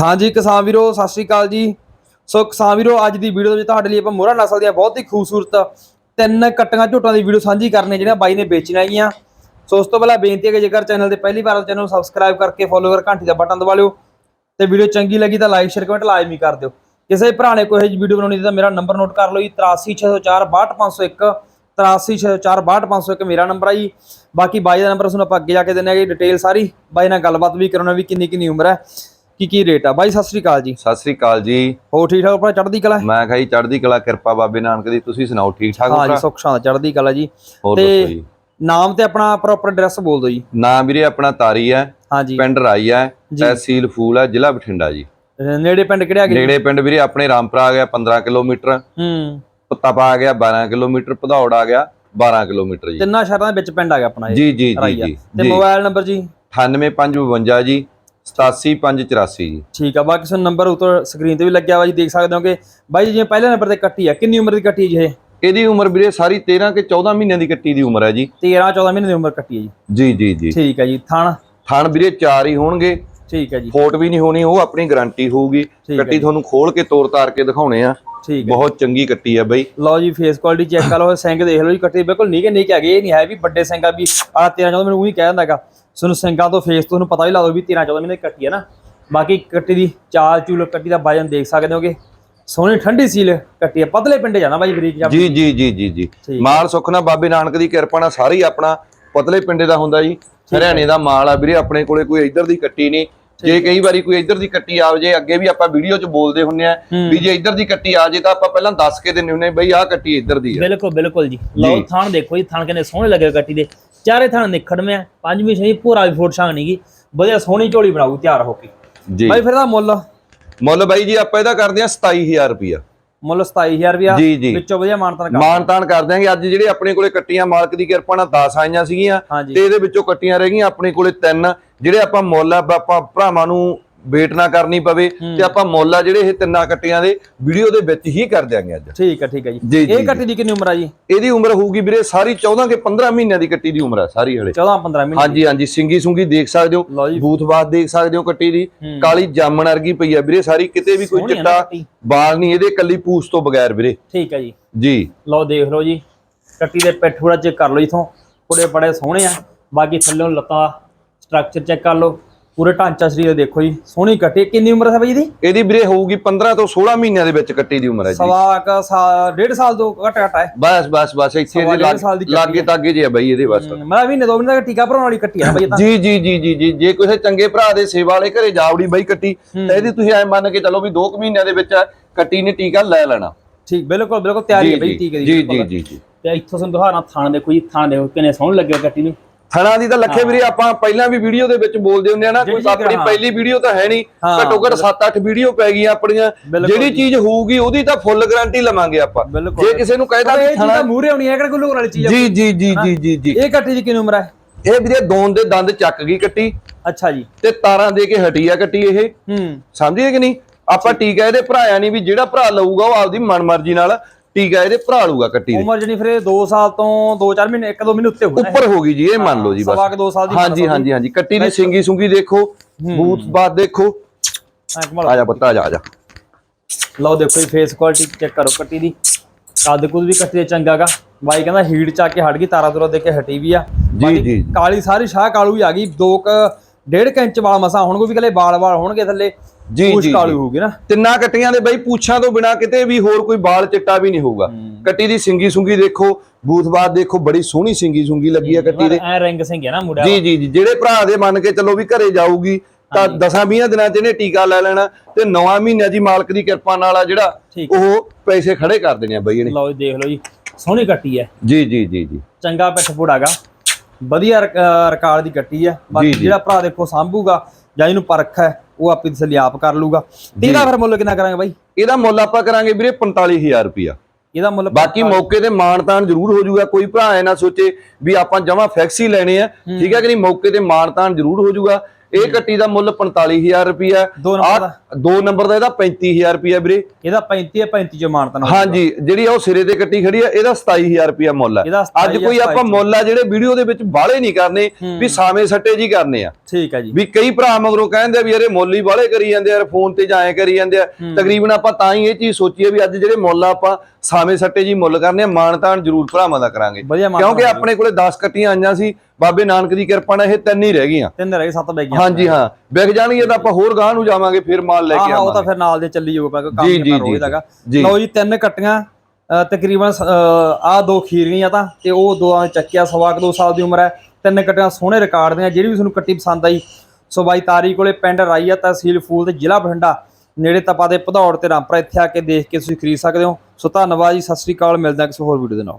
ਹਾਂਜੀ ਕਿਸਾਨ ਵੀਰੋ, ਸਤਿ ਸ਼੍ਰੀ ਅਕਾਲ ਜੀ। ਸੋ ਕਿਸਾਨ ਵੀਰੋ, ਅੱਜ ਦੀ ਵੀਡੀਓ ਦੇ ਵਿੱਚ ਤੁਹਾਡੇ ਲਈ ਆਪਾਂ ਮੋਹਰਾ ਨਸਲ ਦੀਆਂ ਬਹੁਤ ਹੀ ਖੂਬਸੂਰਤ ਤਿੰਨ ਕੱਟੀਆਂ ਝੋਟਾਂ ਦੀ ਵੀਡੀਓ ਸਾਂਝੀ ਕਰਨੇ ਜਿਹੜੀਆਂ ਬਾਈ ਨੇ ਵੇਚੀਆਂ ਹੈਗੀਆਂ। ਸੋ ਉਸ ਤੋਂ ਪਹਿਲਾਂ ਬੇਨਤੀ ਹੈ ਕਿ ਜੇਕਰ ਚੈਨਲ ਤੇ ਪਹਿਲੀ ਵਾਰ ਚੈਨਲ ਨੂੰ ਸਬਸਕ੍ਰਾਈਬ ਕਰਕੇ ਫੋਲੋ ਕਰ, ਘੰਟੀ ਦਾ ਬਟਨ ਦਬਾ ਲਿਓ। ਤੇ ਵੀਡੀਓ ਚੰਗੀ ਲੱਗੀ ਤਾਂ ਲਾਈਕ ਸ਼ੇਅਰ ਕਮੈਂਟ ਲਾਜ਼ਮੀ ਕਰ ਦਿਓ। ਕਿਸੇ ਭਰਾ ਨੇ ਕੋਈ ਵੀਡੀਓ ਬਣਾਉਣੀ ਤਾਂ ਮੇਰਾ ਨੰਬਰ ਨੋਟ ਕਰ ਲਓ ਜੀ 8360462501 8360462501 ਮੇਰਾ ਨੰਬਰ ਆ ਜੀ। ਬਾਕੀ ਬਾਈ ਦਾ ਨੰਬਰ ਤੁਹਾਨੂੰ ਆਪਾਂ ਅੱਗੇ ਜਾ ਕੇ ਦਿੰਨੇ ਆ ਜੀ ਡਿਟੇਲ ਸਾਰੀ। ਬਾਈ ਨਾਲ ਗੱਲਬਾਤ ਵੀ ਕਰਾਉਣਾ ਵੀ ਕਿੰਨੀ ਕਿੰਨੀ ਉਮਰ ਹੈ। ਕੀ ਕੀ ਰੇਟ ਆ? ਬਾਈ ਸਤਿ ਸ੍ਰੀ ਅਕਾਲ ਜੀ। ਸਤਿ ਸ੍ਰੀ ਅਕਾਲ ਜੀ। ਹੋ ਠੀਕ ਠਾਕ ਆਪਣਾ ਚੜ੍ਹਦੀ ਕਲਾ ਮੈਂ ਕਿਹਾ ਜੀ ਚੜ੍ਹਦੀ ਕਲਾ ਕਿਰਪਾ ਬਾਬੇ ਨਾਨਕ ਦੀ। ਤੁਸੀਂ ਸੁਣਾਓ ਠੀਕ ਠਾਕ ਹੋ ਜੀ? ਸੁੱਖ ਸ਼ਾਂਤ ਚੜ੍ਹਦੀ ਕਲਾ ਜੀ। ਤੇ ਨਾਮ ਤੇ ਆਪਣਾ ਪ੍ਰੋਪਰ ਐਡਰੈਸ ਬੋਲ ਦਿਓ ਜੀ। ਨਾਮ ਵੀਰੇ ਆਪਣਾ ਤਾਰੀ ਹੈ। ਹਾਂ ਜੀ। ਪਿੰਡ ਰਾਈ ਹੈ। ਤਹਿਸੀਲ ਫੂਲ ਹੈ ਜ਼ਿਲ੍ਹਾ ਬਠਿੰਡਾ ਜੀ। ਨੇੜੇ ਪਿੰਡ ਕਿਹੜੇ ਆ ਗਏ ਨੇੜੇ ਪਿੰਡ ਵੀਰੇ ਆਪਣੇ ਰਾਮਪੁਰਾ ਆ ਗਿਆ 15 ਕਿਲੋਮੀਟਰ। ਹੂੰ। ਤਪਾ ਆ ਗਿਆ 12 ਕਿਲੋਮੀਟਰ। ਭਦੌੜ ਆ ਗਿਆ 12 ਕਿਲੋਮੀਟਰ ਜੀ। ਤਿੰਨਾਂ ਸ਼ਹਿਰਾਂ ਦੇ ਵਿੱਚ ਪਿੰਡ ਆ ਗਿਆ ਆਪਣਾ ਜੀ ਜੀ ਜੀ ਤੇ ਮੋਬਾਈਲ ਨੰਬਰ ਜੀ? 98552 ਜੀ। 87584 ਜੀ। ਠੀਕ ਆ ਬਾਕੀ ਸਾਨੂੰ ਨੰਬਰ ਉੱਤੋਂ ਸਕਰੀਨ ਤੇ ਵੀ ਲੱਗਿਆ ਵਾ ਜੀ ਦੇਖ ਸਕਦੇ ਹੋ ਕਿ ਬਾਈ ਜੀ ਜਿਵੇਂ ਪਹਿਲੇ ਨੰਬਰ ਤੇ ਕੱਟੀ ਆ ਕਿੰਨੀ ਉਮਰ ਦੀ ਕੱਟੀ ਜੀ ਇਹ? ਇਹਦੀ ਉਮਰ ਵੀਰੇ ਸਾਰੀ 13 ਕੇ 14 ਮਹੀਨਿਆਂ ਦੀ ਕੱਟੀ ਦੀ ਉਮਰ ਹੈ ਜੀ। 13 14 ਮਹੀਨੇ ਦੀ ਉਮਰ ਕੱਟੀ ਹੈ ਜੀ। ਜੀ ਜੀ ਜੀ। ਠੀਕ ਹੈ ਜੀ ਥਣ? ਥਣ ਵੀਰੇ ਚਾਰ ਹੀ ਹੋਣਗੇ। ਠੀਕ ਹੈ ਜੀ। ਫੋਟ ਵੀ ਨਹੀਂ ਹੋਣੀ ਉਹ ਆਪਣੀ ਗਾਰੰਟੀ ਹੋਊਗੀ। ਕੱਟੀ। ਤੁਹਾਨੂੰ ਖੋਲ ਕੇ ਤੋੜ ਤਾਰ ਕੇ ਦਿਖਾਉਣੇ ਆ। ਠੀਕ ਹੈ ਬਹੁਤ ਚੰਗੀ ਕੱਟੀ ਆ ਬਈ। ਲਓ ਜੀ ਫੇਸ ਕੁਆਲਿਟੀ ਚੈੱਕ ਕਰ ਲਓ ਸਿੰਘ ਦੇਖ ਲਓ ਜੀ ਕੱਟੀ ਬਿਲਕੁਲ ਨੀਕੇ ਨੀਕੇ ਹੈਗੇ ਇਹ ਨਹੀਂ ਹੈ ਵੀ ਵੱਡੇ ਸਿੰਘ ਆ ਵੀ ਆ 13 14 ਮੈਨੂੰ ਉਹੀ ਕਹਿ ਦਿੰਦਾਗਾ ਤੁਹਾਨੂੰ ਸਿੰਘਾਂ ਤੋਂ ਫੇਸ ਤੋਂ ਤੁਹਾਨੂੰ ਪਤਾ ਹੀ ਲਾ ਦੋ ਵੀ 13 14 ਮਹੀਨੇ ਕੱਟੀ ਹੈ ਨਾ। ਬਾਕੀ ਕੱਟੀ ਦੀ ਚਾਲ ਚੂਲ ਕੱਟੀ ਦਾ ਵਜਨ ਦੇਖ ਸਕਦੇ ਹੋਗੇ। ਸੋਹਣੀ ਠੰਡੀ ਸੀਲ ਕੱਟੀ ਹੈ ਪਤਲੇ ਪਿੰਡੇ ਜਾਣਾ ਬਾਈ ਬਰੀਕ ਜਾਂ ਜੀ ਜੀ ਜੀ ਜੀ। ਮਾਲ ਸੁੱਖ ਨਾਲ ਬਾਬੇ ਨਾਨਕ ਦੀ ਕਿਰਪਾ ਨਾਲ ਸਾਰੇ ਹੀ ਆਪਣਾ ਪਤਲੇ ਪਿੰਡੇ ਦਾ ਹੁੰਦਾ ਜੀ। ਹਰਿਆਣੇ ਦਾ ਮਾਲ ਆ ਵੀਰੇ ਆਪਣੇ ਕੋਲੇ ਕੋਈ ਇੱਧਰ ਦੀ ਕੱਟੀ ਨਹੀਂ। ਜੇ ਕਈ ਵਾਰੀ ਕੋਈ ਇੱਧਰ ਦੀ ਕੱਟੀ ਆ ਜੇ ਅੱਗੇ ਵੀ ਆਪਾਂ ਵੀਡੀਓ 'ਚ ਬੋਲਦੇ ਹੁੰਨੇ ਆ ਹੂੰ। ਵੀ ਜੇ ਇੱਧਰ ਦੀ ਕੱਟੀ ਆ ਜੇ ਤਾਂ ਆਪਾਂ ਪਹਿਲਾਂ ਦੱਸ ਕੇ ਦਿੰਨੇ ਹੁੰਨੇ ਬਈ ਆਹ ਕੱਟੀ ਇੱਧਰ ਦੀ ਆ। ਬਿਲਕੁਲ ਬਿਲਕੁਲ ਜੀ। ਲਓ ਥਾਣ ਦੇਖੋ ਜੀ ਥਾਣ ਕਿੰਨੇ ਸੋਹਣੇ ਲੱਗੇ ਗੱਟੀ ਦੇ। ਚਾਰੇ ਥਾਣ ਨਿਖੜਵੇਂ ਆ ਪੰਜਵੀਂ ਛੇਵੀਂ ਪੂਰਾ ਵੀ ਫੋਟ ਛਾਂਗ ਨਹੀਂਗੀ ਵਧੀਆ ਸੋਹਣੀ ਝੋਲੀ ਬਣਾਉ ਤਿਆਰ ਹੋ ਕੇ। ਜੀ। ਬਾਈ ਫਿਰ ਦਾ ਮੁੱਲ? ਮੁੱਲ ਬਾਈ ਜੀ ਆਪਾਂ ਇਹਦਾ ਕਰਦੇ ਆ 27000 ਰੁਪਿਆ ਮੁੱਲ 27000 ਰੁਪਿਆ। ਵਿੱਚੋਂ ਵਧੀਆ ਮਾਨਤਨ ਕਰ। ਮਾਨ ਤਾਨ ਕਰ ਦਿਆਂਗੇ। ਅੱਜ ਜਿਹੜੇ ਆਪਣੇ ਕੋਲੇ ਕੱਟੀਆਂ ਮਾਲਕ ਦੀ ਕਿਰਪਾ ਨਾਲ 10 ਆਈਆਂ ਸੀਗੀਆਂ ਤੇ ਇਹਦੇ ਵਿੱਚੋਂ ਕੱਟੀਆਂ ਰਹਿ ਗਈਆਂ ਆਪਣੇ ਕੋਲੇ ਤਿੰਨ। ਜਿਹੜੇ ਆਪਾਂ ਮੁੱਲ ਆਪਾਂ ਭਰਾਵਾਂ ਨੂੰ ਵੇਟ ਨਾ ਕਰਨੀ ਪਵੇ ਤੇ ਆਪਾਂ ਮੁੱਲ ਆ ਜਿਹੜੇ ਇਹ ਤਿੰਨਾਂ ਕੱਟੀਆਂ ਦੇ ਵੀਡੀਓ ਦੇ ਵਿੱਚ ਹੀ ਕਰ ਦਿਆਂਗੇ ਅੱਜ। ਠੀਕ ਹੈ ਠੀਕ ਹੈ ਜੀ। ਇਹ ਕੱਟੀ ਦੀ ਕਿੰਨੀ ਉਮਰ ਆ ਜੀ? ਇਹਦੀ ਉਮਰ ਹੋਊਗੀ ਵੀਰੇ ਸਾਰੀ 14 ਕੇ 15 ਮਹੀਨਿਆਂ ਦੀ ਕੱਟੀ ਦੀ ਉਮਰ ਆ ਸਾਰੀ ਹਲੇ। 14 15 ਮਹੀਨੇ ਹਾਂਜੀ ਹਾਂਜੀ ਸਿੰਗੀ ਸੁੰਗੀ ਦੇਖ ਸਕਦੇ ਹੋ ਬੂਥਬਾਤ ਦੇਖ ਸਕਦੇ ਹੋ ਕੱਟੀ ਦੀ। ਕਾਲੀ ਜਾਮਣ ਵਰਗੀ ਪਈ ਆ ਵੀਰੇ ਸਾਰੀ ਕਿਤੇ ਵੀ ਕੋਈ ਚਿੱਟਾ। ਬਾਲ ਨਹੀਂ ਇਹਦੇ ਕੱਲੀ ਪੂਛ ਤੋਂ ਬਗੈਰ ਵੀਰੇ। ਠੀਕ ਹੈ ਜੀ। ਜੀ। ਲਓ ਦੇਖ ਲਓ ਜੀ। ਕੱਟੀ ਦੇ ਪਿੱਠ ਥੋੜਾ ਚੈੱਕ ਕਰ ਲਓ ਇਥੋਂ। ਥੋੜੇ ਬੜੇ ਸੋਹਣੇ ਆ। ਬਾਕੀ ਥੱਲੋਂ ਲੱਤਾਂ ਸਟਰਕਚਰ ਚੈੱਕ ਕਰ ਲਓ। ਪੂਰੇ ਢਾਂਚਾ ਸਰੀਰ ਦਾ ਦੇਖੋ ਜੀ ਸੋਹਣੀ ਕੱਟੀ। ਕਿੰਨੀ ਉਮਰ ਹੈ ਬਾਈ ਇਹਦੀ? ਇਹਦੀ ਵੀਰੇ ਹੋਊਗੀ 15 ਤੋਂ 16 ਮਹੀਨਿਆਂ ਦੇ ਵਿੱਚ ਕੱਟੀ ਦੀ ਉਮਰ ਹੈ ਜੀ। ਸਵਾ ਕ ਡੇਢ ਸਾਲ ਤੋਂ ਘੱਟ ਘੱਟ ਹੈ। ਬਸ ਬਸ ਬਸ ਇੱਥੇ ਦੀ ਕੱਟੀ ਲਾਗੇ ਤਾਗੇ ਜੇ ਆ ਬਈ ਇਹਦੇ ਬਸ। ਮੈਂ ਵੀ ਨੇ ਦੋ ਮਹੀਨੇ ਦਾ ਟੀਕਾ ਭਰਾਉਣ ਵਾਲੀ ਕੱਟੀ ਆ ਬਾਈ ਤਾਂ। ਜੀ ਜੀ ਜੀ ਜੀ ਜੀ ਜੇ ਕਿਸੇ ਚੰਗੇ ਭਰਾ ਦੇ ਸੇਵਾ ਵਾਲੇ ਘਰੇ ਜਾਵੜੀ ਬਈ ਕੱਟੀ ਤਾਂ ਇਹਦੀ ਤੁਸੀਂ ਐ ਮੰਨ ਕੇ ਚੱਲੋ ਵੀ 2 ਮਹੀਨਿਆਂ ਦੇ ਵਿੱਚ ਕੱਟੀ ਨੇ ਟੀਕਾ ਲੈ ਲੈਣਾ। ਠੀਕ ਬਿਲਕੁਲ ਬਿਲਕੁਲ ਤਿਆਰੀ ਹੈ ਬਾਈ ਟੀਕੇ ਦੀ ਜੀ ਜੀ। ਜੀ ਤੇ ਇੱਥੋਂ ਦਿਖਾਣਾ ਥਾਣ ਦੇਖੋ ਜੀ ਥਾਣ ਦੇਖੋ ਕਿੰਨੇ ਸੋਹਣੇ ਲੱਗੇ ਗੱਟੀ ਨੂੰ? ਥਣਾ ਦੀ ਤਾਂ ਲੱਖੇ ਵੀਰੇ ਆਪਾਂ ਪਹਿਲਾਂ ਵੀ ਵੀਡੀਓ ਦੇ ਵਿੱਚ ਬੋਲਦੇ ਹੁੰਦੇ ਆ ਨਾ ਕੋਈ ਆਪਣੀ। ਪਹਿਲੀ ਵੀਡੀਓ ਤਾਂ ਹੈ ਨਹੀਂ ਘੱਟੋ ਘੱਟ 7-8 ਵੀਡੀਓ ਪੈ ਗਈਆਂ ਆਪਣੀਆਂ ਜਿਹੜੀ ਚੀਜ਼ ਹੋਊਗੀ ਉਹਦੀ ਤਾਂ ਫੁੱਲ ਗਾਰੰਟੀ ਲਵਾਂਗੇ ਆਪਾਂ। ਜੇ ਕਿਸੇ ਨੂੰ ਕਹਿਦਾ ਇਹ ਵੀ ਤਾਂ ਮੂਰੇ ਆਉਣੀ ਹੈ ਕਿਹੜਾ ਲੋਕ ਵਾਲੀ ਚੀਜ਼ ਜੀ ਜੀ ਜੀ ਜੀ ਜੀ ਜੀ। ਇਹ ਕੱਟੀ ਦੀ ਕਿੰਨੀ ਉਮਰ ਹੈ? ਇਹ ਵੀਰੇ ਦੋਨ ਦੇ ਦੰਦ ਚੱਕ ਗਈ ਕੱਟੀ। ਅੱਛਾ ਜੀ। ਤੇ ਤਾਰਾਂ ਦੇ ਕੇ ਹਟੀ ਆ ਕੱਟੀ ਇਹ। ਹੂੰ। ਸਮਝੇ ਕਿ ਨਹੀਂ? ਆਪਾਂ ਟੀਕਾ ਇਹਦੇ ਭਰਾਇਆ ਨਹੀਂ ਵੀ ਜਿਹੜਾ ਭਰਾ ਲਊਗਾ ਉਹ ਆਪਦੀ ਮਨਮਰਜ਼ੀ ਨਾਲ ਟੀਕਾ ਇਹਦੇ ਭਰਾ ਲਊਗਾ ਕੱਟੀ ਦੇ। ਉਮਰ ਜਿਹੜੀ ਫਿਰ 2 ਸਾਲ ਤੋਂ 2-4 ਮਹੀਨੇ 1-2 ਮਹੀਨੇ ਉੱਤੇ ਹੋਣਾ ਉੱਪਰ ਹੋ ਗਈ ਜੀ ਇਹ ਮੰਨ ਲਓ ਜੀ ਸਵਾ ਬਸ ਕੁ ਦੋ ਸਾਲ ਦੀ ਹਾਂਜੀ ਹਾਂਜੀ ਹਾਂਜੀ ਕੱਟੀ ਦੀ ਸਿੰਗੀ ਸੁੰਗੀ ਦੇਖੋ ਬੂਥ ਬਾਤ ਦੇਖੋ। ਆ ਜਾ ਬੱਤਾ ਆ ਜਾ ਆ ਜਾ। ਲਓ ਦੇਖੋ ਜੀ ਫੇਸ ਕੁਆਲਿਟੀ ਚੈੱਕ ਕਰੋ ਕੱਟੀ ਦੀ। ਕੱਦ ਕੁਦ ਵੀ ਕੱਟੀ ਦੇ ਚੰਗਾਗਾ ਬਾਈ ਕਹਿੰਦਾ ਹੀਟ ਚ ਕੇ ਹਟ ਗਈ ਤਾਰਾ ਤੁਰਾ ਦੇ ਕੇ ਹਟੀ ਵੀ ਆ। ਜੀ ਜੀ। ਕਾਲੀ ਸਾਰੀ ਸ਼ਾਹ ਕਾਲੂ ਹੀ ਆ ਗਈ। ਦੋ ਕ ਡੇਢ ਕੁ ਇੰਚ ਵਾਲ ਮਸਾ ਹੋਣਗੇ ਵੀ ਕਲੇ ਵਾਲ ਵਾਲ ਹੋਣਗੇ ਥੱਲੇ। ਜੀ, ਪੂਛ ਜੀ, ਕਾਲੂ। ਹੋਊਗੀ ਨਾ। ਤਿੰਨਾਂ ਕੱਟੀਆਂ ਦੇ ਬਈ ਪੁੱਛਾਂ ਤੋਂ ਬਿਨਾ ਕਿਤੇ ਵੀ ਹੋਰ ਕੋਈ ਬਾਲ ਚਿੱਟਾ ਵੀ ਨਹੀਂ ਹੋਊਗਾ। ਕੱਟੀ ਦੀ ਸਿੰਗੀ ਸੁੰਗੀ ਦੇਖੋ ਬੂਥ ਬਾਤ ਦੇਖੋ ਬੜੀ ਸੋਹਣੀ ਸਿੰਗੀ ਸੁੰਗੀ ਲੱਗੀ ਆ ਕੱਟੀ ਦੇ। ਐ ਰਿੰਗ ਸਿੰਘ ਹੈ ਨਾ ਮੁੰਡਾ ਜੀ ਜੀ ਜੀ ਜਿਹੜੇ ਭਰਾ ਦੇ ਮੰਨ ਕੇ ਚੱਲੋ ਵੀ ਘਰੇ ਜਾਊਗੀ ਤਾਂ 10-20 ਦਿਨਾਂ ਚ ਇਹਨੇ ਟੀਕਾ ਲੈ ਲੈਣਾ ਤੇ 9 ਮਹੀਨਿਆਂ ਦੀ ਮਾਲਕ ਦੀ ਕਿਰਪਾ ਨਾਲ ਆ ਜਿਹੜਾ। ਉਹ ਪੈਸੇ ਖੜੇ ਕਰ ਦੇਣੇ ਆ ਬਈ ਇਹਨੇ। ਲਓ ਜੀ ਦੇਖ ਲਓ ਜੀ ਸੋਹਣੀ ਕੱਟੀ ਹੈ ਜੀ ਜੀ ਜੀ ਜੀ। ਚੰਗਾ ਪਿੱਠ ਫੁੜਾਗਾ ਵਧੀਆ ਰਿਕ- ਅਹ ਰਿਕਾਰਡ ਦੀ ਕੱਟੀ ਆ। ਬਾਕੀ। ਜਿਹੜਾ ਭਰਾ ਦੇਖੋ ਸਾਂਭੂਗਾ ਜਾਂ ਇਹਨੂੰ ਪਰਖ ਹੈ ਉਹ ਆਪੇ ਤਸੱਲੀ ਆਪ ਕਰ ਲੂਗਾ। ਤੇ ਇਹਦਾ ਫਿਰ ਮੁੱਲ ਕਿੰਨਾ ਕਰਾਂਗੇ ਬਾਈ? ਇਹਦਾ ਮੁੱਲ ਆਪਾਂ ਕਰਾਂਗੇ ਵੀਰੇ 45000 ਰੁਪਿਆ ਇਹਦਾ ਮੁੱਲ ਬਾਕੀ ਮੌਕੇ ਤੇ ਮਾਨਤਾਨ ਜ਼ਰੂਰ ਹੋ ਜਾਊਗਾ। ਕੋਈ ਭਰਾ ਐ ਨਾ ਸੋਚੇ ਵੀ ਆਪਾਂ ਜਮਾ ਫੈਕਸੀ ਲੈਣੇ ਆ। ਠੀਕ ਹੈ ਕਿ ਨਹੀਂ? ਮੌਕੇ ਤੇ ਮਾਨਤਾਨ ਜ਼ਰੂਰ ਹੋ ਜਾਊਗਾ। ਇਹ ਕੱਟੀ ਦਾ ਮੁੱਲ 45000 ਰੁਪਿਆ ਦੋ ਨੰਬਰ ਦਾ। ਦੋ ਨੰਬਰ ਦਾ ਇਹਦਾ 35000 ਰੁਪਿਆ ਵੀਰੇ। ਇਹਦਾ 35 ਹੈ 35 ਚ ਮਾਨਤਨ ਹਾਂਜੀ ਜਿਹੜੀ ਉਹ ਸਿਰੇ ਤੇ ਕੱਟੀ ਖੜੀ ਆ ਇਹਦਾ 27000 ਰੁਪਿਆ ਮੁੱਲ ਆ ਇਹਦਾ ਅੱਜ 27 ਕੋਈ ਆਪਾਂ ਮੁੱਲ ਆ ਜਿਹੜੇ ਵੀਡੀਓ ਦੇ ਵਿੱਚ ਬਾਹਲੇ ਨਹੀਂ ਕਰਨੇ ਵੀ ਸਾਵੇਂ ਸੱਟੇ ਜੀ ਕਰਨੇ ਆ। ਠੀਕ ਹੈ ਜੀ। ਵੀ ਕਈ ਭਰਾ ਮਗਰੋਂ ਕਹਿੰਦੇ ਆ ਵੀ ਯਾਰੇ ਮੁੱਲ ਹੀ ਬਾਹਲੇ ਕਰੀ ਜਾਂਦੇ ਆ ਯਾਰ ਫੋਨ ਤੇ ਜਾਏ ਕਰੀ ਜਾਂਦੇ ਆ। ਤਕਰੀਬਨ ਆਪਾਂ ਤਾਂ ਹੀ ਇਹ ਚੀਜ਼ ਸੋਚੀ ਆ ਵੀ ਅੱਜ ਜਿਹੜੇ ਮੁੱਲ ਆ ਆਪਾਂ ਸਾਵੇਂ ਸੱਟੇ ਜੀ ਮੁੱਲ ਕਰਨੇ ਆ ਮਾਨਤਾਨ ਜ਼ਰੂਰ ਭਰਾਵਾਂ ਦਾ ਕਰਾਂਗੇ। ਕਿਉਂਕਿ ਆਪਣੇ ਕੋਲੇ 10 ਕੱਟੀਆਂ ਆਈਆਂ ਸੀ ਬਾਬੇ ਨਾਨਕ ਦੀ ਕਿਰਪਾ ਨਾਲ ਇਹ ਤਿੰਨ ਹੀ ਰਹਿ ਗਈਆਂ। ਤਿੰਨ ਰਹਿ ਗਏ ਸੱਤ ਬੈ ਗਈਆਂ। ਹਾਂਜੀ ਹਾਂ। ਵਿਕ ਜਾਣਗੇ ਤਾਂ ਆਪਾਂ ਹੋਰ ਗਾਂ ਨੂੰ ਜਾਵਾਂਗੇ ਫਿਰ ਮਾਲ ਲੈ ਕੇ ਹਾਂ ਉਹ ਤਾਂ ਆਵਾਂਗੇ। ਫਿਰ ਨਾਲ ਦੇ ਚੱਲੀ ਜਾਊਗਾ ਕਿਉਂਕਿ ਕੰਮ ਕਰਨਾ ਰੋਜ਼ ਦਾਗਾ। ਲਓ ਜੀ ਤਿੰਨ ਕੱਟੀਆਂ ਤਕਰੀਬਨ ਆ ਦੋ ਖੀਰੀਆਂ ਤਾਂ ਤੇ ਉਹ ਦੋਆਂ ਚੱਕਿਆ ਸਵਾ ਕੁ ਦੋ ਸਾਲ ਦੀ ਉਮਰ ਹੈ। ਤਿੰਨ ਕੱਟੀਆਂ ਸੋਹਣੇ ਰਿਕਾਰਡ ਦੀਆਂ ਜਿਹੜੀ ਵੀ ਤੁਹਾਨੂੰ ਕੱਟੀ ਪਸੰਦ ਆਈ ਸੋ ਬਾਈ ਤਾਰੀ ਕੋਲੇ ਪਿੰਡ ਰਾਈਆ ਤਹਿਸੀਲ ਫੂਲ ਤੇ ਜ਼ਿਲ੍ਹਾ ਬਠਿੰਡਾ। ਨੇੜੇ ਤਪਾ ਦੇ ਭਦੌੜ ਤੇ ਰਾਮਪੁਰਾ ਇੱਥੇ ਆ ਕੇ ਦੇਖ ਕੇ ਤੁਸੀਂ ਖਰੀਦ ਸਕਦੇ ਹੋ। ਸੋ ਧੰਨਵਾਦ ਜੀ, ਸਤਿ ਸ੍ਰੀ ਅਕਾਲ, ਮਿਲਦੇ ਹਾਂ ਕਿਸੇ ਹੋਰ ਵੀਡੀਓ ਦੇ ਨਾਲ।